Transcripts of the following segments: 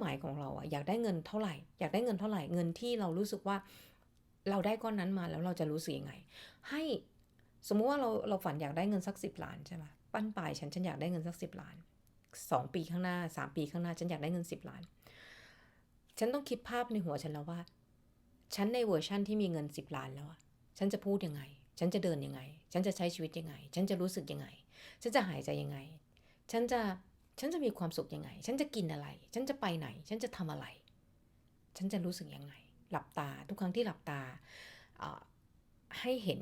หมายของเราอะอยากได้เงินเท่าไหร่ อยากได้เงินเท่าไหร่เงินที่เรารู้สึกว่าเราได้ก้อนนั้นมาแล้วเราจะรู้สึกยังไง ให้สมมุติว่าเราเราฝันอยากได้เงินสักสิบล้านใช่ไหมปั้นปลายฉันฉันอยากได้เงินสักสิบล้านสองปีข้างหน้าสามปีข้างหน้า ฉันอยากได้เงินสิบล้าน ฉันต้องคิดภาพในหัวฉันแล้วว่า ฉันในเวอร์ชั่นที่มีเงินสิบล้านแล้วอะฉันจะพูดยังไง ฉันจะเดินยังไง ฉันจะใช้ชีวิตยังไง ฉันจะรู้สึกยังไง ฉันจะหายใจยังไง ฉันจะ ฉันจะมีความสุขยังไง ฉันจะกินอะไร ฉันจะไปไหน ฉันจะทำอะไร ฉันจะรู้สึกยังไง หลับตาทุกครั้งที่หลับตาให้เห็น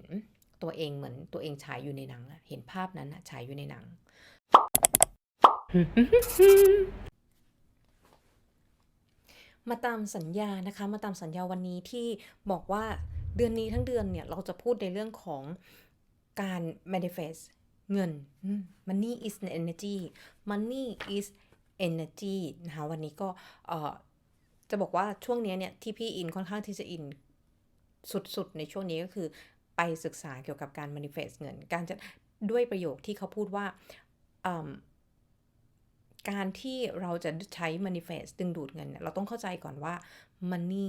ตัวเองเหมือนตัวเองฉายอยู่ในหนังเห็นภาพนั้นฉายอยู่ในหนัง มาตามสัญญานะคะ มาตามสัญญาวันนี้ที่บอกว่าเดือนนี้ทั้งเดือนเนี่ย เราจะพูดในเรื่องของการ manifest เงิน money is energy money is energy นะคะวันนี้ก็จะบอกว่าช่วงนี้เนี่ยที่พี่อินค่อนข้างที่จะอินสุดๆ ในช่วงนี้ก็คือไปศึกษาเกี่ยวกับการ manifest เงิน การจะด้วยประโยคที่เขาพูดว่าการที่เราจะใช้ manifest ดึงดูดเงินเนี่ยเราต้องเข้าใจก่อนว่า money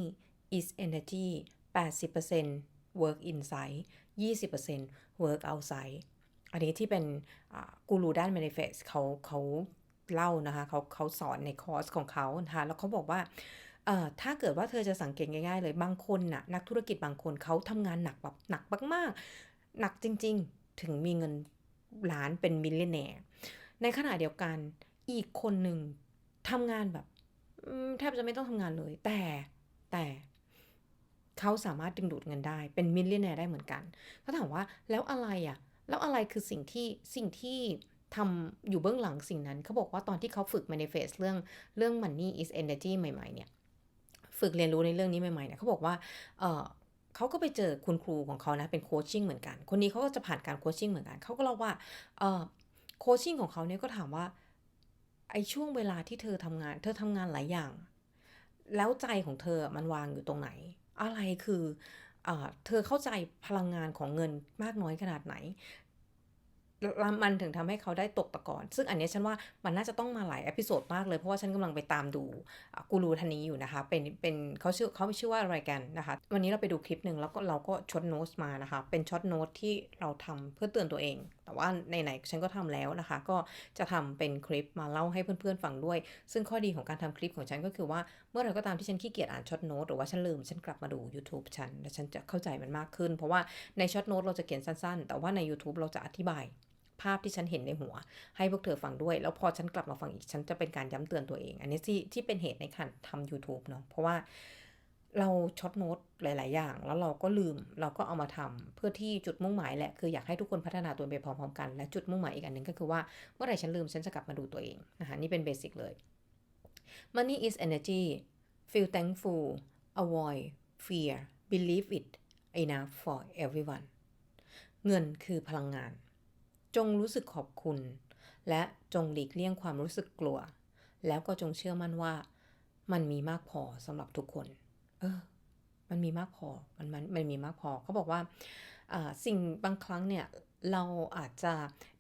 is energy 80% work inside 20% work outside อันนี้ที่เป็นกูรูด้าน manifest เขาเขาเล่านะคะเขาเขาสอนในคอร์สของเขานะคะแล้วเขาบอกว่าถ้าเกิดว่าเธอจะสังเกตง่ายๆเลยบางคนน่ะนักธุรกิจบางคนเขาทำงานหนักแบบหนักมากๆ หนักจริงๆ ถึงมีเงินล้านเป็นมิลเลนแนร์ในขณะเดียวกันอีกคนหนึ่งทำงานแบบแทบจะไม่ต้องทำงานเลย แต่แต่เขาสามารถดึงดูดเงินได้เป็นมิลเลนแนร์ได้เหมือนกันเขาถามว่าแล้วอะไรอะ แล้วอะไรคือสิ่งที่สิ่งที่ทำอยู่เบื้องหลังสิ่งนั้น เขาบอกว่าตอนที่เขาฝึก manifest เรื่องเรื่อง money is energy ใหม่ ๆ เนี่ย ฝึกเรียนรู้ในเรื่องนี้ใหม่ๆเนี่ยเขาบอกว่าเออเขาก็ไปเจอคุณครูของเขานะเป็นโคชชิ่งเหมือนกัน คนนี้เขาก็จะผ่านการโคชชิ่งเหมือนกัน เขาก็เล่าว่าโคชชิ่งของเขาเนี่ยก็ถามว่าไอ้ช่วงเวลาที่เธอทำงาน เธอทำงานหลายอย่าง แล้วใจของเธอมันวางอยู่ตรงไหน อะไรคือ เธอเข้าใจพลังงานของเงินมากน้อยขนาดไหนมันถึงทำให้เขาได้ตกตะกอนซึ่งอันนี้ฉันว่ามันน่าจะต้องมาหลายอพิโซดมากเลย เพราะว่าฉันกำลังไปตามดูกูรูท่านนี้อยู่นะคะ เป็นเป็นเขาชื่อเขาชื่อว่าอะไรกันนะคะ วันนี้เราไปดูคลิปหนึ่งแล้วก็เราก็ช็อตโน้ตมานะคะ เป็นช็อตโน้ตที่เราทำเพื่อเตือนตัวเองแต่ว่าในไหนฉันก็ทำแล้วนะคะ ก็จะทำเป็นคลิปมาเล่าให้เพื่อนๆฟังด้วย ซึ่งข้อดีของการทำคลิปของฉันก็คือว่าเมื่อไรก็ตามที่ฉันขี้เกียจอ่านช็อตโน้ตหรือว่าฉันลืมฉันกลับมาดู YouTube ฉันแล้วฉันจะเข้าใจมันมากขึ้น เพราะว่าในช็อตโน้ตเราจะเขียนสั้นๆ แต่ว่าใน YouTube เราจะอธิบายภาพที่ฉันเห็นในหัว ให้พวกเธอฟังด้วย แล้วพอฉันกลับมาฟังอีกฉันจะเป็นการย้ำเตือนตัวเอง อันนี้ที่ที่เป็นเหตุในการทำ YouTube เนาะเพราะว่า เราช็อตโน้ตหลาย ๆ อย่าง แล้วเราก็ลืมเราก็เอามาทำเพื่อที่จุดมุ่งหมายแหละคืออยากให้ทุกคนพัฒนาตัวไปพร้อม ๆ กัน และจุดมุ่งหมายอีกอันหนึ่งก็คือว่าเมื่อไหร่ฉันลืมฉันจะกลับมาดูตัวเองนะคะนี่เป็นเบสิกเลย money is energy feel thankful avoid fear believe it enough for everyone เงินคือพลังงาน จงรู้สึกขอบคุณ และจงหลีกเลี่ยงความรู้สึกกลัว แล้วก็จงเชื่อมั่นว่า มันมีมากพอสำหรับทุกคน เออ มันมีมากพอ มันมันมันมีมากพอ เขาบอกว่าสิ่งบางครั้งเนี่ยเราอาจจะ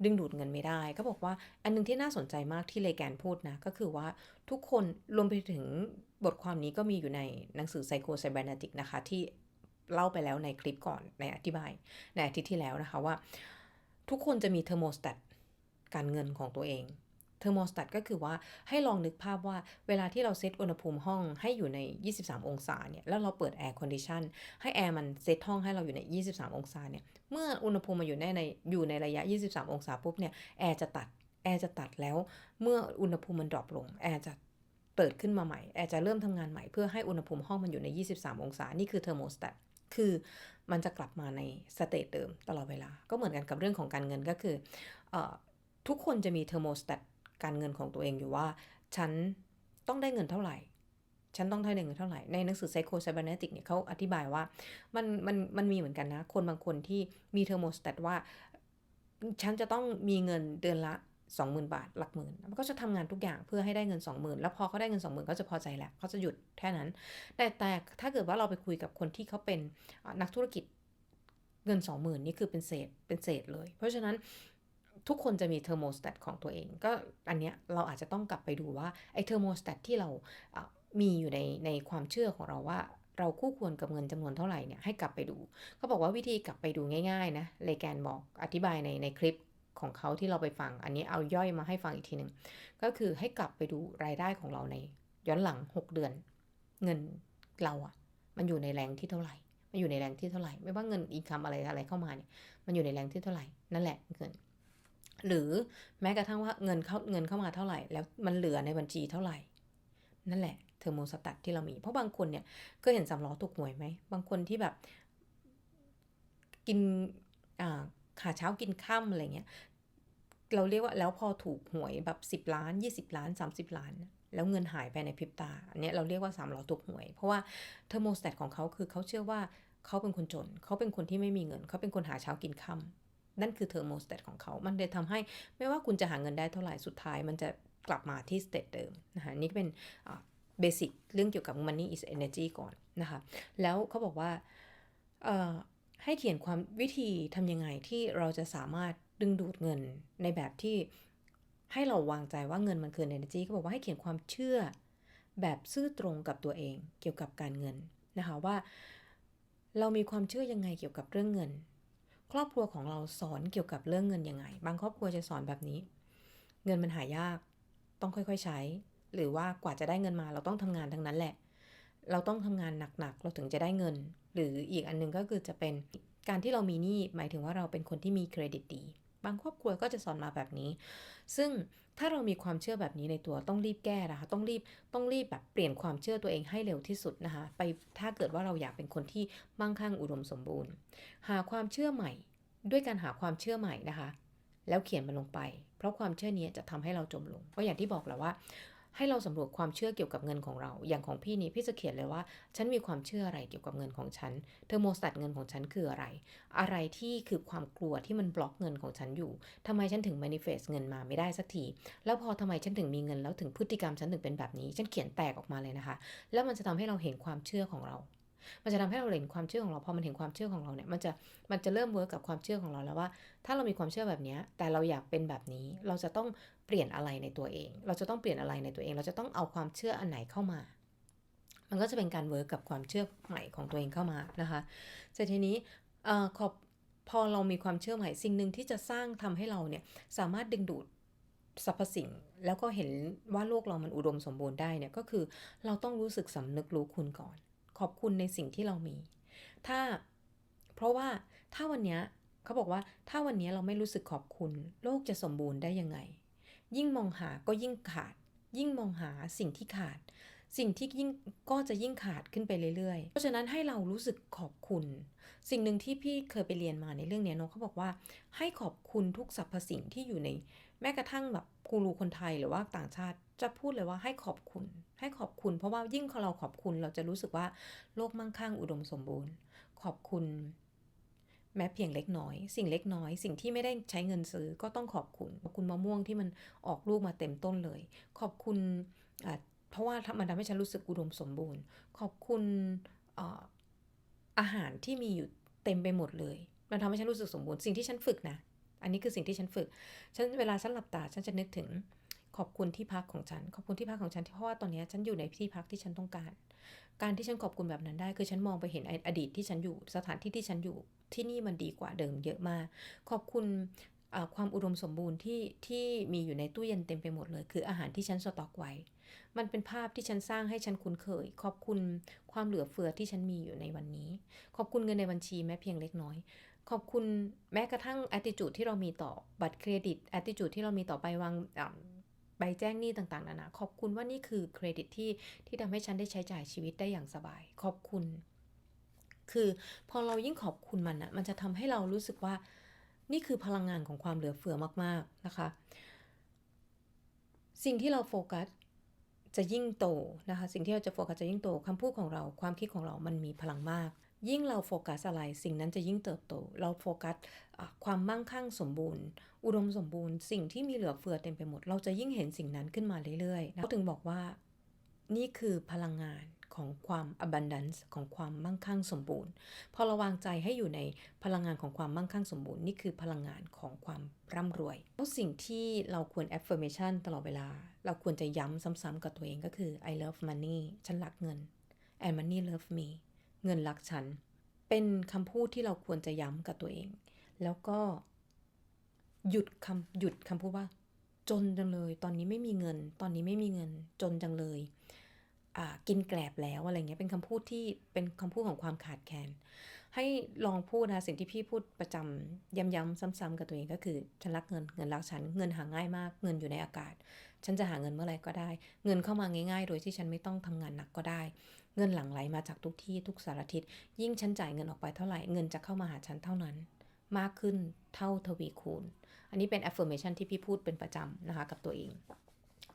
ดึงดูดเงินไม่ได้เขาบอกว่าอันนึงที่น่าสนใจมากที่เลแกนพูดนะ ก็คือว่าทุกคนรวมไปถึงบทความนี้ก็มีอยู่ในหนังสือ Psycho Cybernetic นะคะ ที่เล่าไปแล้วในคลิปก่อนในอธิบาย ในอาทิตย์ที่แล้วนะคะว่า ทุกคนจะมีเทอร์โมสแตตการเงินของตัวเอง เทอร์โมสแตตก็คือว่าให้ลองนึกภาพว่าเวลาที่เราเซตอุณหภูมิห้องให้อยู่ใน 23 องศาเนี่ย แล้วเราเปิดแอร์คอนดิชันให้แอร์มันเซตห้องให้เราอยู่ใน 23 องศาเนี่ย เมื่ออุณหภูมิมาอยู่ในในอยู่ในระยะ 23 องศาปุ๊บเนี่ยแอร์จะตัดแอร์จะตัดแล้ว เมื่ออุณหภูมิมันดรอปลงแอร์จะเปิดขึ้นมาใหม่ แอร์จะเริ่มทำงานใหม่เพื่อให้อุณหภูมิห้องมันอยู่ใน 23 องศา นี่คือเทอร์โมสแตตคือมันจะกลับมาในสเตตเดิมตลอดเวลา ก็เหมือนกันกับเรื่องของการเงินก็คืออทุกคนจะมีเทอร์โมสแตต การเงินของตัวเองอยู่ว่า ฉันต้องได้เงินเท่าไหร่ ฉันต้องได้เงินเท่าไหร่ ในหนังสือ Psycho Cybernetic เนี่ยเขาอธิบายว่ามันมันมันมีเหมือนกันนะ คนบางคนที่มีเทอร์โมสแตตว่า ฉันจะต้องมีเงินเดือนละ20,000 บาท หลักหมื่นมันก็จะทำงานทุกอย่างเพื่อให้ได้เงิน 20,000 แล้วพอเขาได้เงิน 20,000เขาจะพอใจแหละเขาจะหยุดแค่นั้น แต่แต่ถ้าเกิดว่าเราไปคุยกับคนที่เขาเป็นนักธุรกิจเงิน 20,000 นี่คือเป็นเศษเป็นเศษเลย เพราะฉะนั้น ทุกคนจะมีเทอร์โมสแตทของตัวเอง ก็อันเนี้ยเราอาจจะต้องกลับไปดูว่าไอ้เทอร์โมสแตทที่เรามีอยู่ในในความเชื่อของเราว่าเราคู่ควรกับเงินจำนวนเท่าไหร่เนี่ยให้กลับไปดู เขาบอกว่าวิธีกลับไปดูง่ายๆนะเลแกนบอกอธิบายในในคลิปของเขาที่เราไปฟัง อันนี้เอาย่อยมาให้ฟังอีกทีหนึ่งก็คือให้กลับไปดูรายได้ของเราในย้อนหลัง 6 เดือน เงินเราอะมันอยู่ในแรงที่เท่าไหร่ มันอยู่ในแรงที่เท่าไหร่ ไม่ว่าเงินอีคัมอะไรอะไรเข้ามาเนี่ยมันอยู่ในแรงที่เท่าไหร่นั่นแหละเงิน หรือแม้กระทั่งว่าเงินเข้าเงินเข้ามาเท่าไหร่ แล้วมันเหลือในบัญชีเท่าไหร่ นั่นแหละเทอร์โมสตัตที่เรามี เพราะบางคนเนี่ยก็เห็นสำล้อถูกหวยไหม บางคนที่แบบ กินอ่าขาเช้ากินค่ำอะไรเงี้ยเราเรียกว่าแล้วพอถูกหวยแบบ 10 ล้าน 20 ล้าน 30 ล้าน แล้วเงินหายไปในพริบตา อันนี้เราเรียกว่าสามล้อถูกหวย เพราะว่าเทอร์โมสแตทของเขาคือเขาเชื่อว่าเขาเป็นคนจน เขาเป็นคนที่ไม่มีเงิน เขาเป็นคนหาเช้ากินค่ำ นั่นคือเทอร์โมสแตทของเขา มันเลยทำให้ไม่ว่าคุณจะหาเงินได้เท่าไหร่สุดท้าย มันจะกลับมาที่สเตตเดิมนะคะนี่เป็นเบสิกเรื่องเกี่ยวกับ money is energy ก่อนนะคะ แล้วเขาบอกว่าให้เขียนความวิธีทำยังไงที่เราจะสามารถดึงดูดเงินในแบบที่ให้เราวางใจว่าเงินมันคือ energy เขาบอกว่าให้เขียนความเชื่อแบบซื่อตรงกับตัวเองเกี่ยวกับการเงินนะคะว่า เรามีความเชื่อยังไงเกี่ยวกับเรื่องเงิน ครอบครัวของเราสอนเกี่ยวกับเรื่องเงินยังไง บางครอบครัวจะสอนแบบนี้ เงินมันหายากต้องค่อยๆใช้ หรือว่ากว่าจะได้เงินมาเราต้องทำงานทั้งนั้นแหละ เราต้องทำงานหนักๆ เราถึงจะได้เงิน หรืออีกอันนึงก็คือจะเป็นการที่เรามีหนี้หมายถึงว่าเราเป็นคนที่มีเครดิตดี บางครอบครัวก็จะสอนมาแบบนี้ ซึ่งถ้าเรามีความเชื่อแบบนี้ในตัวต้องรีบแก้นะคะ ต้องรีบต้องรีบแบบเปลี่ยนความเชื่อตัวเองให้เร็วที่สุดนะคะ ไปถ้าเกิดว่าเราอยากเป็นคนที่มั่งคั่งอุดมสมบูรณ์ หาความเชื่อใหม่ ด้วยการหาความเชื่อใหม่นะคะ แล้วเขียนมันลงไป เพราะความเชื่อนี้จะทำให้เราจมลง เพราะอย่างที่บอกแล้วว่า ให้เราสำรวจความเชื่อเกี่ยวกับเงินของเรา อย่างของพี่นี้พี่จะเขียนเลยว่า ฉันมีความเชื่ออะไรเกี่ยวกับเงินของฉัน เทอร์โมสตัตเงินของฉันคืออะไร อะไรที่คือความกลัวที่มันบล็อกเงินของฉันอยู่ทำไมฉันถึง manifest เงินมาไม่ได้สักที แล้วพอทำไมฉันถึงมีเงินแล้วถึงพฤติกรรมฉันถึงเป็นแบบนี้ ฉันเขียนแตกออกมาเลยนะคะ แล้วมันจะทำให้เราเห็นความเชื่อของเรา มันจะทำให้เราเห็นความเชื่อของเราพอมันเห็นความเชื่อของเราเนี่ยมันจะมันจะเริ่มเวิร์กกับความเชื่อของเราแล้วว่า ถ้าเรามีความเชื่อแบบนี้แต่เราอยากเป็นแบบนี้ เราจะต้องเปลี่ยนอะไรในตัวเอง เราจะต้องเปลี่ยนอะไรในตัวเอง เราจะต้องเอาความเชื่ออันไหนเข้ามา มันก็จะเป็นการเวิร์กกับความเชื่อใหม่ของตัวเองเข้ามานะคะเสร็จทีนี้ขอบพอเรามีความเชื่อใหม่สิ่งหนึ่งที่จะสร้างทำให้เราเนี่ยสามารถดึงดูดสรรพสิ่งแล้วก็เห็นว่าโลกเรามันอุดมสมบูรณ์ได้เนี่ยก็คือเราต้องรู้สึกสำนึกรู้คุณก่อน ขอบคุณในสิ่งที่เรามี ถ้าเพราะว่าถ้าวันนี้เขาบอกว่าถ้าวันนี้เราไม่รู้สึกขอบคุณ โลกจะสมบูรณ์ได้ยังไง ยิ่งมองหาก็ยิ่งขาด ยิ่งมองหาสิ่งที่ขาด สิ่งที่ยิ่งก็จะยิ่งขาดขึ้นไปเรื่อยๆ เพราะฉะนั้นให้เรารู้สึกขอบคุณ สิ่งหนึ่งที่พี่เคยไปเรียนมาในเรื่องนี้เนาะเขาบอกว่า ให้ขอบคุณทุกสรรพสิ่งที่อยู่ใน แม้กระทั่งแบบกูรูคนไทยหรือว่าต่างชาติจะพูดเลยว่าให้ขอบคุณ ให้ขอบคุณเพราะว่ายิ่งเราขอบคุณเราจะรู้สึกว่าโลกมั่งคั่งอุดมสมบูรณ์ ขอบคุณ แม้เพียงเล็กน้อย สิ่งเล็กน้อย สิ่งที่ไม่ได้ใช้เงินซื้อก็ต้องขอบคุณ ขอบคุณมะม่วงที่มันออกลูกมาเต็มต้นเลย ขอบคุณเพราะว่ามันทำให้ฉันรู้สึกอุดมสมบูรณ์ ขอบคุณอาหารที่มีอยู่เต็มไปหมดเลย มันทำให้ฉันรู้สึกสมบูรณ์ สิ่งที่ฉันฝึกนะ อันนี้คือสิ่งที่ฉันฝึก ฉันเวลาฉันหลับตาฉันจะนึกถึง อบคุณที่พักของฉัน ขอบคุณที่พักของฉันเพราะว่าตอนนี้ฉันอยู่ในที่พักที่ฉันต้องการ การที่ฉันขอบคุณแบบนั้นได้ คือฉันมองไปเห็นอดีตที่ฉันอยู่สถานที่ที่ฉันอยู่ที่นี่มันดีกว่าเดิมเยอะมาก ขอบคุณความอุดมสมบูรณ์ที่ที่มีอยู่ในตู้เย็นเต็มไปหมดเลย คืออาหารที่ฉันสต็อกไว้ มันเป็นภาพที่ฉันสร้างให้ฉันคุ้นเคย ขอบคุณความเหลือเฟือที่ฉันมีอยู่ในวันนี้ ขอบคุณเงินในบัญชีแม้เพียงเล็กน้อย ขอบคุณแม้กระทั่ง attitude ที่เรามีต่อบัตรเครดิต attitude ที่เรามีต่อไปวาง ใบแจ้งหนี้ต่างๆนานาขอบคุณว่านี่คือเครดิตที่ที่ทำให้ฉันได้ใช้จ่ายชีวิตได้อย่างสบาย ขอบคุณ คือพอเรายิ่งขอบคุณมันนะมันจะทำให้เรารู้สึกว่า นี่คือพลังงานของความเหลือเฟือมากๆนะคะ สิ่งที่เราโฟกัสจะยิ่งโตนะคะ สิ่งที่เราจะโฟกัสจะยิ่งโตคำพูดของเรา ความคิดของเรามันมีพลังมาก ยิ่งเราโฟกัสอะไรสิ่งนั้นจะยิ่งเติบโต เราโฟกัสความมั่งคั่งสมบูรณ์ อุดมสมบูรณ์ สิ่งที่มีเหลือเฟือเต็มไปหมด เราจะยิ่งเห็นสิ่งนั้นขึ้นมาเรื่อยๆเขาถึงบอกว่านี่คือพลังงานของความ abundance ของความมั่งคั่งสมบูรณ์ พอราวางใจให้อยู่ในพลังงานของความมั่งคั่งสมบูรณ์ นี่คือพลังงานของความร่ำรวยแล้วสิ่งที่เราควร affirmation ตลอดเวลา เราควรจะย้ำซ้ำๆกับตัวเองก็คือ I love money ฉันรักเงิน and money love me เงินรักฉัน เป็นคำพูดที่เราควรจะย้ำกับตัวเอง แล้วก็หยุดคำหยุดคำพูดว่า จนจังเลย ตอนนี้ไม่มีเงิน ตอนนี้ไม่มีเงิน จนจังเลยอ่ากินแกลบแล้วอะไรเงี้ยเป็นคำพูดที่เป็นคำพูดของความขาดแคลนให้ลองพูดนะสิ่งที่พี่พูดประจำย้ำๆซ้ำๆกับตัวเองก็คือฉันรักเงินเงินรักฉันเงินหาง่ายมาก เงินอยู่ในอากาศ ฉันจะหาเงินเมื่อไหร่ก็ได้ เงินเข้ามาง่าย ๆ โดยที่ฉันไม่ต้องทำงานหนักก็ได้ เงินหลั่งไหลมาจากทุกที่ทุกสารทิศ ยิ่งฉันจ่ายเงินออกไปเท่าไหร่ เงินจะเข้ามาหาฉันเท่านั้น มากขึ้นเท่าทวีคูณ อันนี้เป็น affirmation ที่พี่พูดเป็นประจำนะคะกับตัวเอง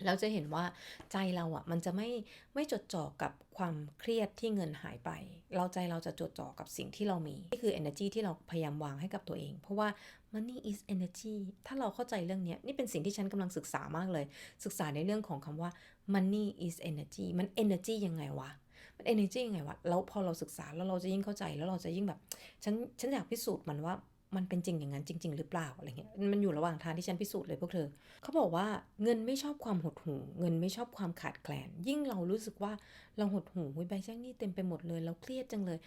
แล้วจะเห็นว่าใจเราอะมันจะไม่ไม่จดจ่อกับความเครียดที่เงินหายไป เราใจเราจะจดจ่อกับสิ่งที่เรามี นี่คือ energy ที่เราพยายามวางให้กับตัวเอง เพราะว่า money is energy ถ้าเราเข้าใจเรื่องนี้นี่เป็นสิ่งที่ฉันกำลังศึกษามากเลย ศึกษาในเรื่องของคำว่า money is energy มัน energy ยังไงวะ มัน energy ยังไงวะแล้วพอเราศึกษาแล้วเราจะยิ่งเข้าใจแล้วเราจะยิ่งแบบฉันฉันอยากพิสูจน์มันว่ามันเป็นจริงอย่างนั้นจริง ๆ หรือเปล่าอะไรเงี้ยมันอยู่ระหว่างทางที่ฉันพิสูจน์เลยพวกเธอเขาบอกว่าเงินไม่ชอบความหดหู่เงินไม่ชอบความขาดแคลน ยิ่งเรารู้สึกว่าเราหดหู่ใบแจ้งหนี้เต็มไปหมดเลยเราเครียดจังเลย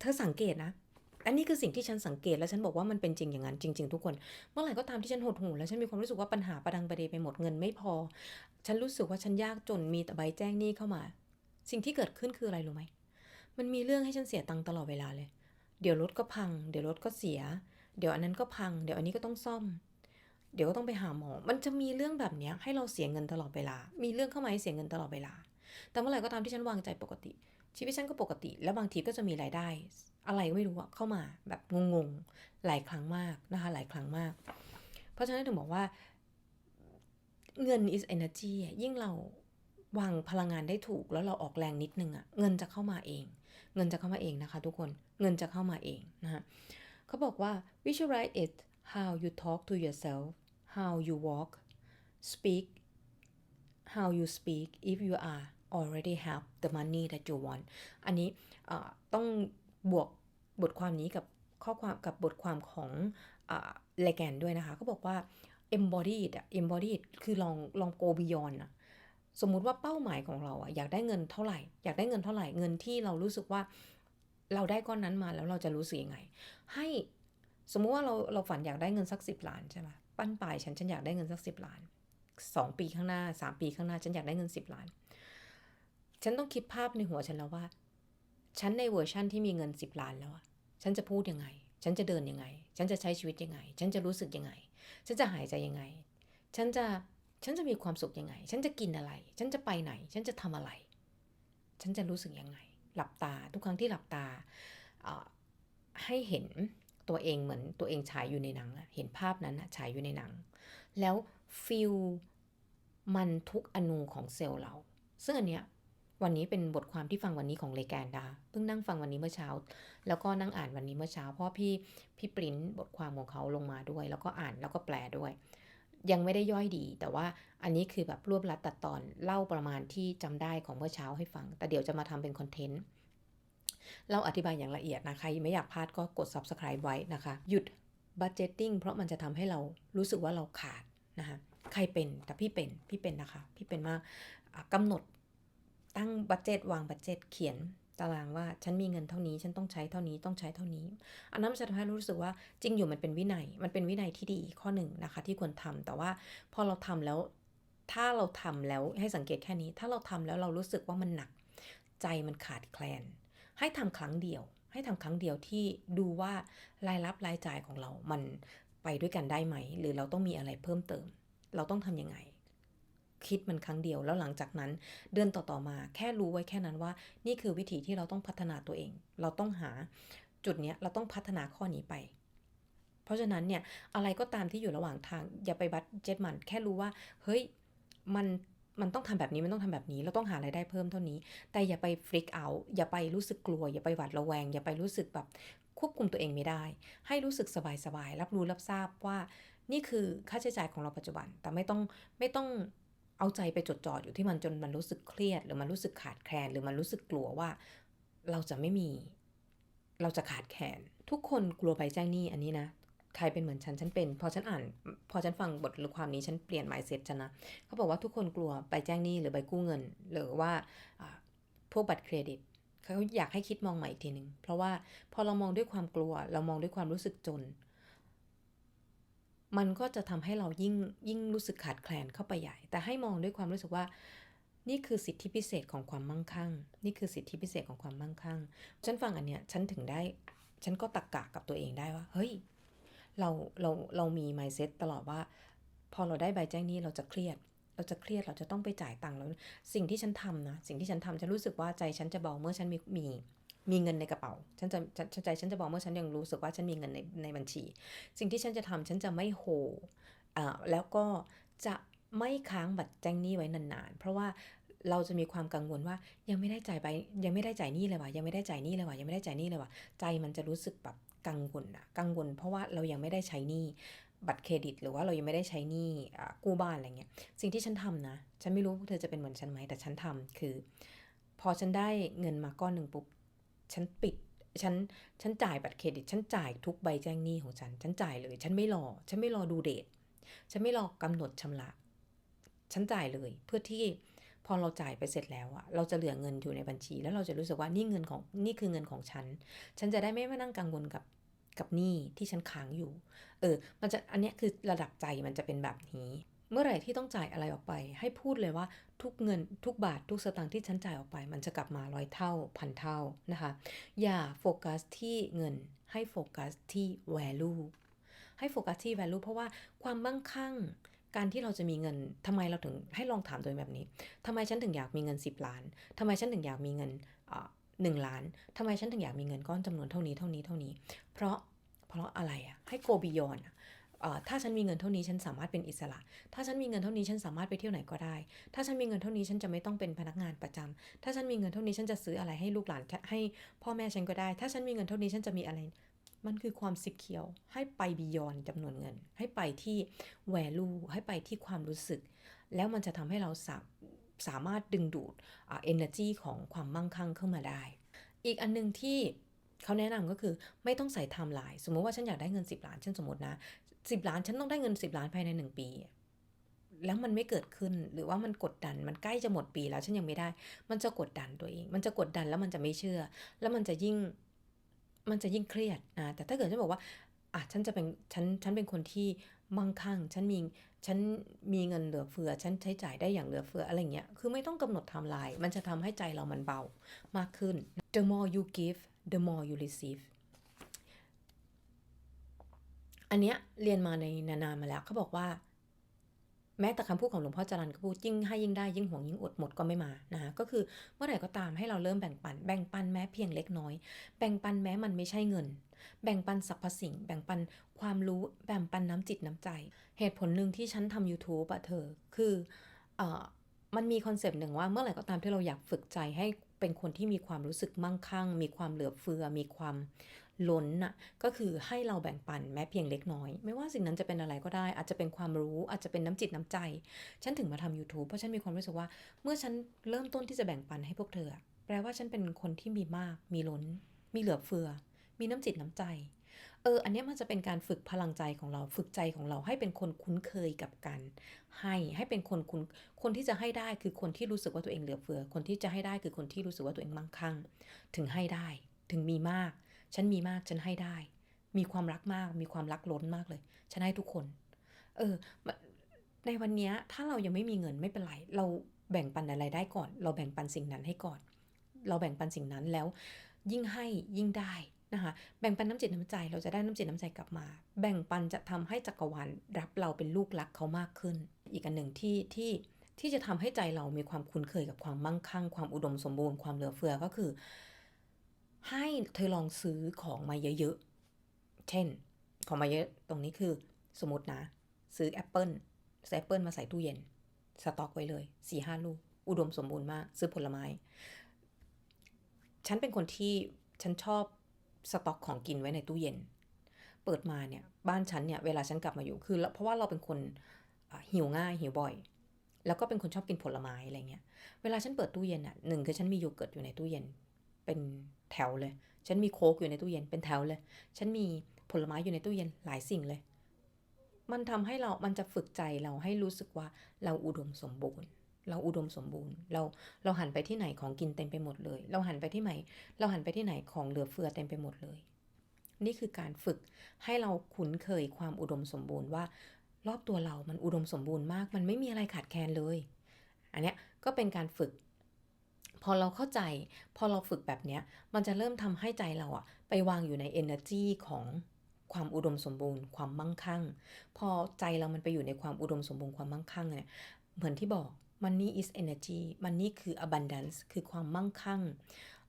เธอสังเกตนะอันนี้คือสิ่งที่ฉันสังเกตแล้วฉันบอกว่ามันเป็นจริงอย่างนั้นจริง ๆ ทุกคน เมื่อไหร่ก็ตามที่ฉันหดหู่แล้วฉันมีความรู้สึกว่าปัญหาประดังประเดไปหมดเงินไม่พอ ฉันรู้สึกว่าฉันยากจนมีแต่ใบแจ้งหนี้เข้ามา สิ่งที่เกิดขึ้นคืออะไรรู้ไหม มันมีเรื่องให้ฉันเสียตังค์ตลอดเวลาเลย เดี๋ยวรถก็พัง เดี๋ยวรถก็เสีย เดี๋ยวอันนั้นก็พัง เดี๋ยวอันนี้ก็ต้องซ่อม เดี๋ยวก็ต้องไปหาหมอ มันจะมีเรื่องแบบนี้ให้เราเสียเงินตลอดเวลา มีเรื่องเข้ามาให้เสียเงินตลอดเวลา แต่เมื่อไหร่ก็ตามที่ฉันวางใจปกติ ชีวิตฉันก็ปกติ แล้วบางทีก็จะมีรายได้ อะไรก็ไม่รู้อะเข้ามาแบบงงๆ หลายครั้งมากนะคะ หลายครั้งมาก เพราะฉะนั้นถึงบอกว่าเงิน is energy ยิ่งเรา วางพลังงานได้ถูกแล้วเราออกแรงนิดนึงอะเงินจะเข้ามาเอง เงินจะเข้ามาเองนะคะ ทุกคนเงินจะเข้ามาเองนะคะเขาบอกว่า visualize it how you talk to yourself how you walk speak how you speak if you are already have the money that you want อันนี้ต้องบวกบทความนี้กับข้อความกับบทความของเลแกนด้วยนะคะเขาบอกว่า embodied embodied คือลองลอง go beyond อะ สมมุติว่าเป้าหมายของเราอะอยากได้เงินเท่าไหร่ อยากได้เงินเท่าไหร่เงินที่เรารู้สึกว่าเราได้ก้อนนั้นมาแล้วเราจะรู้สึกยังไง ให้สมมุติว่าเราเราฝันอยากได้เงินสักสิบล้านใช่ไหมปั้นปลายฉันฉันอยากได้เงินสักสิบล้านสองปีข้างหน้าสามปีข้างหน้าฉันอยากได้เงินสิบล้าน ฉันต้องคิดภาพในหัวฉันแล้วว่า ฉันในเวอร์ชั่นที่มีเงินสิบล้านแล้วฉันจะพูดยังไง ฉันจะเดินยังไง ฉันจะใช้ชีวิตยังไง ฉันจะรู้สึกยังไง ฉันจะหายใจยังไง ฉันจะ ฉันจะมีความสุขยังไง ฉันจะกินอะไร ฉันจะไปไหน ฉันจะทำอะไร ฉันจะรู้สึกยังไง หลับตาทุกครั้งที่หลับตาให้เห็นตัวเองเหมือนตัวเองฉายอยู่ในหนัง เห็นภาพนั้นฉายอยู่ในหนัง แล้วฟิลมันทุกอนูของเซลล์เรา ซึ่งอันเนี้ยวันนี้เป็นบทความที่ฟังวันนี้ของเลแกนดา เพิ่งนั่งฟังวันนี้เมื่อเช้า แล้วก็นั่งอ่านวันนี้เมื่อเช้า เพราะพี่พี่ปริ้นบทความของเขาลงมาด้วย แล้วก็อ่านแล้วก็แปลด้วย ยังไม่ได้ย่อยดี แต่ว่าอันนี้คือแบบรวบรัดตัดตอนเล่าประมาณที่จำได้ของเมื่อเช้าให้ฟัง แต่เดี๋ยวจะมาทำเป็นคอนเทนต์เราอธิบายอย่างละเอียดนะใครไม่อยากพลาดก็กด subscribe ไว้นะคะ หยุด budgeting เพราะมันจะทำให้เรารู้สึกว่าเราขาดนะคะใครเป็นแต่พี่เป็นพี่เป็นนะคะ พี่เป็นมากกำหนดตั้งบัตเจตวางบัตเจตเขียน ตารางว่าฉันมีเงินเท่านี้ ฉันต้องใช้เท่านี้ต้องใช้เท่านี้ อันนั้นจะทำให้รู้สึกว่าจริงอยู่มันเป็นวินัย มันเป็นวินัยที่ดีข้อหนึ่งนะคะที่ควรทำแต่ว่าพอเราทำแล้ว ถ้าเราทำแล้วให้สังเกตแค่นี้ ถ้าเราทำแล้วเรารู้สึกว่ามันหนัก ใจมันขาดแคลน ให้ทำครั้งเดียว ให้ทำครั้งเดียวที่ดูว่ารายรับรายจ่ายของเรา มันไปด้วยกันได้ไหม หรือเราต้องมีอะไรเพิ่มเติม เราต้องทำยังไง คิดมันครั้งเดียว แล้วหลังจากนั้นเดือนต่อๆมา แค่รู้ไว้แค่นั้นว่า นี่คือวิธีที่เราต้องพัฒนาตัวเอง เราต้องหาจุดเนี้ยเราต้องพัฒนาข้อนี้ไป เพราะฉะนั้นเนี่ยอะไรก็ตามที่อยู่ระหว่างทางอย่าไปบัดเจ็ตมัน แค่รู้ว่าเฮ้ยมันมันต้องทำแบบนี้มันต้องทำแบบนี้ เราต้องหารายได้เพิ่มเท่านี้ แต่อย่าไปฟริกเอาอย่าไปรู้สึกกลัว อย่าไปหวาดระแวง อย่าไปรู้สึกแบบควบคุมตัวเองไม่ได้ ให้รู้สึกสบายๆรับรู้รับทราบว่า นี่คือค่าใช้จ่ายของเราปัจจุบัน แต่ไม่ต้องไม่ต้อง เอาใจไปจดจ่ออยู่ที่มันจนมันรู้สึกเครียด หรือมันรู้สึกขาดแคลน หรือมันรู้สึกกลัวว่า เราจะไม่มี เราจะขาดแคลน ทุกคนกลัวใบแจ้งหนี้อันนี้นะใครเป็นเหมือนฉัน ฉันเป็น พอฉันอ่าน พอฉันฟังบทหรือความนี้ฉันเปลี่ยน mindset ฉันนะ เขาบอกว่าทุกคนกลัวใบแจ้งหนี้หรือใบกู้เงิน หรือว่าพวกบัตรเครดิตเขาอยากให้คิดมองใหม่อีกทีหนึ่งเพราะว่าพอเรามองด้วยความกลัว เรามองด้วยความรู้สึกจน มันก็จะทำให้เรายิ่งยิ่งรู้สึกขาดแคลนเข้าไปใหญ่ แต่ให้มองด้วยความรู้สึกว่า นี่คือสิทธิพิเศษของความมั่งคั่ง นี่คือสิทธิพิเศษของความมั่งคั่ง ฉันฟังอันเนี้ยฉันถึงได้ ฉันก็ตักกะกับตัวเองได้ว่า เฮ้ย เราเราเรามี mindset ตลอดว่า พอเราได้ใบแจ้งนี้เราจะเครียด เราจะเครียดเราจะต้องไปจ่ายตังค์แล้ว สิ่งที่ฉันทำนะ สิ่งที่ฉันทำฉันรู้สึกว่าใจฉันจะเบาเมื่อฉันมีมี มีเงินในกระเป๋า ฉันจะฉันใจฉันจะเบาเมื่อฉันยังรู้สึกว่าฉันมีเงินในในบัญชี สิ่งที่ฉันจะทำฉันจะไม่โหอ่าแล้วก็จะไม่ค้างบัตรแจ้งหนี้ไว้นานๆ เพราะว่าเราจะมีความกังวลว่ายังไม่ได้จ่ายไปยังไม่ได้จ่ายหนี้เลยว่ะยังไม่ได้จ่ายหนี้เลยว่ะยังไม่ได้จ่ายหนี้เลยว่ะใจมันจะรู้สึกแบบกังวลอะกังวลเพราะว่าเรายังไม่ได้ใช้หนี้บัตรเครดิต หรือว่าเรายังไม่ได้ใช้หนี้กู้บ้านอะไรเงี้ยสิ่งที่ฉันทำนะ ฉันไม่รู้พวกเธอจะเป็นเหมือนฉันไหมแต่ฉันทำคือ พอฉันได้เงินมาก้อนหนึ่งปุ๊บ ฉันปิดฉันฉันจ่ายบัตรเครดิต ฉันจ่ายทุกใบแจ้งหนี้ของฉัน ฉันจ่ายเลย ฉันไม่รอ ฉันไม่รอดูเดทฉันไม่รอกำหนดชำระ ฉันจ่ายเลยเพื่อที่พอเราจ่ายไปเสร็จแล้วอะเราจะเหลือเงินอยู่ในบัญชี แล้วเราจะรู้สึกว่านี่เงินของนี่คือเงินของฉัน ฉันจะได้ไม่มานั่งกังวลกับกับหนี้ที่ฉันค้างอยู่ เออ มันจะอันนี้คือระดับใจมันจะเป็นแบบนี้ เมื่อไหร่ที่ต้องจ่ายอะไรออกไป ให้พูดเลยว่าทุกเงินทุกบาททุกสตางค์ที่ฉันจ่ายออกไป มันจะกลับมาร้อยเท่าพันเท่านะคะ อย่าโฟกัสที่เงินให้โฟกัสที่ value ให้โฟกัสที่ value เพราะว่าความมั่งคั่ง การที่เราจะมีเงินทำไมเราถึงให้ลองถามตัวเองแบบนี้ทำไมฉันถึงอยากมีเงิน 10 ล้านทำไมฉันถึงอยากมีเงินหนึ่งล้านทำไมฉันถึงอยากมีเงินก้อนจำนวนเท่านี้เท่านี้เท่านี้ เพราะเพราะอะไรอะให้ go beyond ถ้าฉันมีเงินเท่านี้ฉันสามารถเป็นอิสระ ถ้าฉันมีเงินเท่านี้ฉันสามารถไปเที่ยวไหนก็ได้ ถ้าฉันมีเงินเท่านี้ฉันจะไม่ต้องเป็นพนักงานประจำถ้าฉันมีเงินเท่านี้ฉันจะซื้ออะไรให้ลูกหลานให้พ่อแม่ฉันก็ได้ ถ้าฉันมีเงินเท่านี้ฉันจะมีอะไร มันคือความสิเคียวให้ไปบียอนจำนวนเงิน ให้ไปที่ value ให้ไปที่ความรู้สึก แล้วมันจะทำให้เราสาสามารถดึงดูดเอเนอร์จีของความมั่งคั่งเข้ามาได้ อีกอันนึงที่ เขาแนะนำก็คือไม่ต้องใส่ไทม์ไลน์สมมติว่าฉันอยากได้เงิน 10 ล้านฉันสมมตินะสิบล้านฉันต้องได้เงินสิบล้านภายในหนึ่งปี แล้วมันไม่เกิดขึ้นหรือว่ามันกดดันมันใกล้จะหมดปีแล้วฉันยังไม่ได้ มันจะกดดันตัวเอง มันจะกดดันแล้วมันจะไม่เชื่อ แล้วมันจะยิ่งมันจะยิ่งเครียดนะแต่ถ้าเกิดฉันบอกว่าอะฉันจะเป็นฉันฉันเป็นคนที่มั่งคั่งฉันมีฉันมีเงินเหลือเฟือ ฉันใช้จ่ายได้อย่างเหลือเฟืออะไรเงี้ยคือไม่ต้องกำหนดไทม์ไลน์มันจะทำให้ใจเรามันเบามากขึ้น the more you give the more you receive อันเนี้ยเรียนมาในนานๆมาแล้วเขาบอกว่า แม้แต่คำพูดของหลวงพ่อจรันก็พูดยิ่งให้ยิ่งได้ยิ่งห่วงยิ่งอดหมดก็ไม่มานะคะก็คือเมื่อไหร่ก็ตามให้เราเริ่มแบ่งปัน แบ่งปันแม้เพียงเล็กน้อย แบ่งปันแม้มันไม่ใช่เงิน แบ่งปันสรรพสิ่ง แบ่งปันความรู้แบ่งปันน้ำจิตน้ำใจ เหตุผลหนึ่งที่ฉันทำ YouTube อะเธอคืออ่อมันมีคอนเซปต์หนึ่งว่าเมื่อไหร่ก็ตามที่เราอยากฝึกใจให้ เป็นคนที่มีความรู้สึกมั่งคั่ง มีความเหลือเฟือ มีความล้นน่ะก็คือให้เราแบ่งปันแม้เพียงเล็กน้อย ไม่ว่าสิ่งนั้นจะเป็นอะไรก็ได้ อาจจะเป็นความรู้ อาจจะเป็นน้ำจิตน้ำใจ ฉันถึงมาทำ YouTube เพราะฉันมีความรู้สึกว่า เมื่อฉันเริ่มต้นที่จะแบ่งปันให้พวกเธอ แปลว่าฉันเป็นคนที่มีมาก มีล้น มีเหลือเฟือ มีน้ำจิตน้ำใจ เออ อันนี้มันจะเป็นการฝึกพลังใจของเรา ฝึกใจของเราให้เป็นคนคุ้นเคยกับการให้ ให้เป็นคนคุ้น คนที่จะให้ได้คือคนที่รู้สึกว่าตัวเองเหลือเฟือ คนที่จะให้ได้คือคนที่รู้สึกว่าตัวเองมั่งคั่ง ถึงให้ได้ ถึงมีมาก ฉันมีมาก ฉันให้ได้ มีความรักมาก มีความรักล้นมากเลย ฉันให้ทุกคน เออ ในวันนี้ถ้าเรายังไม่มีเงินไม่เป็นไร เราแบ่งปันอะไรได้ก่อน เราแบ่งปันสิ่งนั้นให้ก่อน เราแบ่งปันสิ่งนั้นแล้ว ยิ่งให้ยิ่งได้ นะคะแบ่งปันน้ำจิตน้ำใจเราจะได้น้ำจิตน้ำใจกลับมา แบ่งปันจะทำให้จักรวาลรับเราเป็นลูกรักเขามากขึ้น อีกอันหนึ่งที่ที่ที่จะทำให้ใจเรามีความคุ้นเคยกับความมั่งคั่ง ความอุดมสมบูรณ์ความเหลือเฟือก็คือ ให้เธอลองซื้อของมาเยอะๆ เช่น ของมาเยอะตรงนี้คือ สมมตินะ ซื้อแอปเปิลซื้อแอปเปิลมาใส่ตู้เย็น สต็อกไว้เลยสี่ห้าลูก อุดมสมบูรณ์มาก ซื้อผลไม้ ฉันเป็นคนที่ฉันชอบ สต็อกของกินไว้ในตู้เย็น เปิดมาเนี่ยบ้านฉันเนี่ยเวลาฉันกลับมาอยู่คือเพราะว่าเราเป็นคนหิวง่ายหิวบ่อย แล้วก็เป็นคนชอบกินผลไม้อะไรเงี้ยเวลาฉันเปิดตู้เย็นอะหนึ่งคือฉันมีโยเกิร์ตอยู่ในตู้เย็น เป็นแถวเลย ฉันมีโค้กอยู่ในตู้เย็นเป็นแถวเลย ฉันมีผลไม้อยู่ในตู้เย็นหลายสิ่งเลย มันทำให้เรา มันจะฝึกใจเราให้รู้สึกว่าเราอุดมสมบูรณ์ เราอุดมสมบูรณ์ เราเราหันไปที่ไหนของกินเต็มไปหมดเลย เราหันไปที่ไหน เราหันไปที่ไหนของเหลือเฟือเต็มไปหมดเลย นี่คือการฝึกให้เราคุ้นเคยความอุดมสมบูรณ์ว่า รอบตัวเรามันอุดมสมบูรณ์มาก มันไม่มีอะไรขาดแคลนเลย อันเนี้ยก็เป็นการฝึก พอเราเข้าใจ พอเราฝึกแบบเนี้ย มันจะเริ่มทำให้ใจเราอะไปวางอยู่ใน energy ของความอุดมสมบูรณ์ ความมั่งคั่ง พอใจเรามันไปอยู่ในความอุดมสมบูรณ์ความมั่งคั่งเนี่ยเหมือนที่บอก money is energy money คือ abundance คือความมั่งคั่ง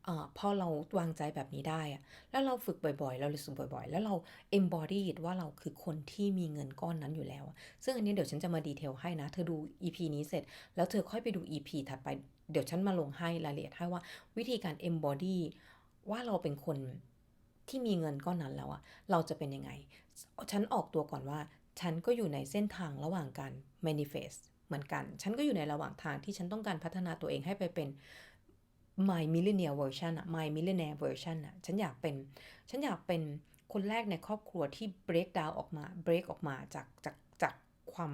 เออพอเราวางใจแบบนี้ได้อะแล้วเราฝึกบ่อยๆ เรารู้สึกบ่อยๆ แล้วเรา embody ว่าเราคือคนที่มีเงินก้อนนั้นอยู่แล้ว ซึ่งอันนี้เดี๋ยวฉันจะมาดีเทลให้นะ เธอดู EP นี้เสร็จ แล้วเธอค่อยไปดู EP ถัดไป เดี๋ยวฉันมาลงให้รายละเอียดให้ว่าวิธีการ embody ว่าเราเป็นคนที่มีเงินก้อนนั้นแล้วอะเราจะเป็นยังไง ฉันออกตัวก่อนว่า ฉันก็อยู่ในเส้นทางระหว่างการ manifest เหมือนกัน ฉันก็อยู่ในระหว่างทางที่ฉันต้องการพัฒนาตัวเองให้ไปเป็น my millionaire version อะ my millionaire version อะฉันอยากเป็น ฉันอยากเป็นคนแรกในครอบครัวที่ break down ออกมา break ออกมาจากจากจากความ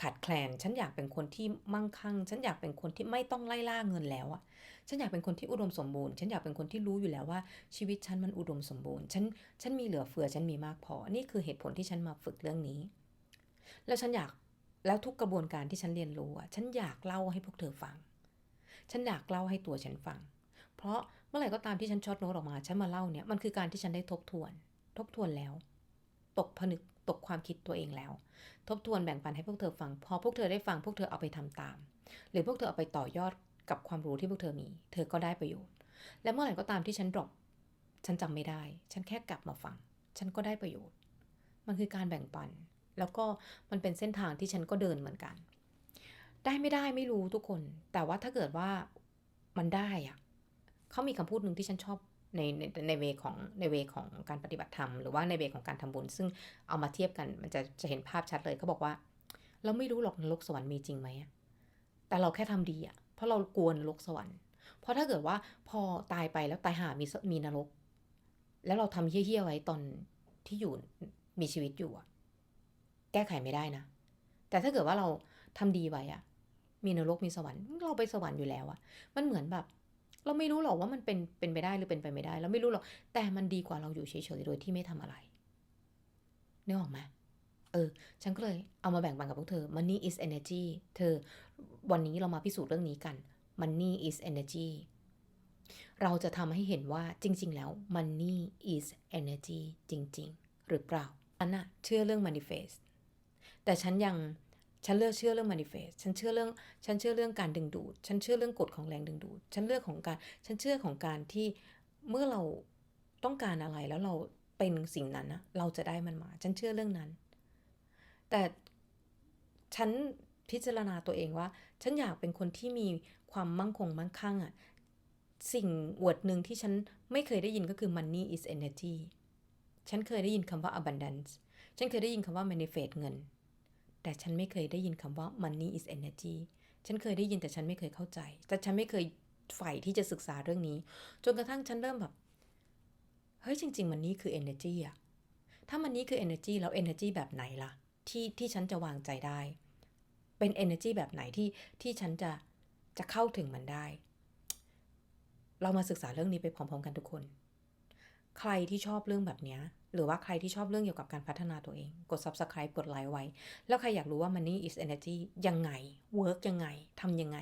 ขาดแคลน ฉันอยากเป็นคนที่มั่งคั่ง ฉันอยากเป็นคนที่ไม่ต้องไล่ล่าเงินแล้วอะฉันอยากเป็นคนที่อุดมสมบูรณ์ ฉันอยากเป็นคนที่รู้อยู่แล้วว่าชีวิตฉันมันอุดมสมบูรณ์ ฉัน ฉันมีเหลือเฟือ ฉันมีมากพอ นี่คือเหตุผลที่ฉันมาฝึกเรื่องนี้ แล้วฉันอยาก แล้วทุกกระบวนการที่ฉันเรียนรู้อะฉันอยากเล่าให้พวกเธอฟัง ฉันอยากเล่าให้ตัวฉันฟัง เพราะเมื่อไหร่ก็ตามที่ฉันช็อตโน้ตออกมา ฉันมาเล่าเนี่ย มันคือการที่ฉันได้ทบทวน ทบทวนแล้ว ตกผนึก ตกความคิดตัวเองแล้ว ทบทวนแบ่งปันให้พวกเธอฟัง พอพวกเธอได้ฟัง พวกเธอเอาไปทำตาม หรือพวกเธอเอาไปต่อยอดกับความรู้ที่พวกเธอมี เธอก็ได้ประโยชน์ และเมื่อไหร่ก็ตามที่ฉันดรอป ฉันจำไม่ได้ ฉันแค่กลับมาฟัง ฉันก็ได้ประโยชน์ มันคือการแบ่งปัน แล้วก็มันเป็นเส้นทางที่ฉันก็เดินเหมือนกัน ได้ไม่ได้ไม่รู้ทุกคน แต่ว่าถ้าเกิดว่ามันได้อะเขามีคำพูดหนึ่งที่ฉันชอบในในในเวของในเวของการปฏิบัติธรรมหรือว่าในเวของการทำบุญ ซึ่งเอามาเทียบกันมันจะจะเห็นภาพชัดเลยเขาบอกว่า เราไม่รู้หรอกนรกสวรรค์มีจริงไหมแต่เราแค่ทำดีอะเพราะเรากลัวนรกสวรรค์ เพราะถ้าเกิดว่าพอตายไปแล้วตายหามีมีนรก แล้วเราทำเฮี้ยๆไว้ตอนที่อยู่มีชีวิตอยู่อะ แก้ไขไม่ได้นะ แต่ถ้าเกิดว่าเราทำดีไว้อะมีนรกมีสวรรค์เราไปสวรรค์อยู่แล้วอะมันเหมือนแบบ เราไม่รู้หรอกว่ามันเป็นเป็นไปได้หรือเป็นไปไม่ได้เราไม่รู้หรอกแต่มันดีกว่าเราอยู่เฉยๆโดยที่ไม่ทำอะไรนึกออกไหมเออ ฉันก็เลยเอามาแบ่งปันกับพวกเธอ money is energy เธอ วันนี้เรามาพิสูจน์เรื่องนี้กัน money is energy เราจะทำให้เห็นว่าจริง ๆ แล้ว money is energy จริง ๆ หรือเปล่าฉันอะเชื่อเรื่อง manifest แต่ฉันยังฉันเลือกเชื่อเรื่อง manifest ฉันเชื่อเรื่อง ฉันเชื่อเรื่องการดึงดูด ฉันเชื่อเรื่องกฎของแรงดึงดูด ฉันเลือกของการ ฉันเชื่อของการที่เมื่อเราต้องการอะไรแล้วเราเป็นสิ่งนั้นนะเราจะได้มันมา ฉันเชื่อเรื่องนั้น แต่ฉันพิจารณาตัวเองว่า ฉันอยากเป็นคนที่มีความมั่งคงมั่งคั่งอะสิ่งอวดหนึ่งที่ฉันไม่เคยได้ยินก็คือ money is energy ฉันเคยได้ยินคำว่า abundance ฉันเคยได้ยินคำว่า manifest เงิน แต่ฉันไม่เคยได้ยินคำว่า money is energy ฉันเคยได้ยินแต่ฉันไม่เคยเข้าใจ แต่ฉันไม่เคยใฝ่ที่จะศึกษาเรื่องนี้ จนกระทั่งฉันเริ่มแบบ เฮ้ยจริง ๆ มันนี่คือ energy อะถ้ามันนี่คือ energy แล้ว energy แบบไหนล่ะ ที่ที่ฉันจะวางใจได้ เป็น energy แบบไหนที่ที่ฉันจะจะเข้าถึงมันได้ เรามาศึกษาเรื่องนี้ไปพร้อม ๆ กันทุกคน ใครที่ชอบเรื่องแบบนี้ หรือว่าใครที่ชอบเรื่องเกี่ยวกับการพัฒนาตัวเอง กด subscribe กดไลค์ไว้ แล้วใครอยากรู้ว่า money is energy ยังไง work ยังไงทำยังไง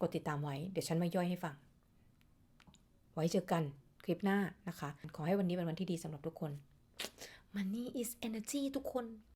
กดติดตามไว้ เดี๋ยวฉันมาย่อยให้ฟัง ไว้เจอกันคลิปหน้านะคะ ขอให้วันนี้เป็นวันที่ดีสำหรับทุกคน money is energy ทุกคน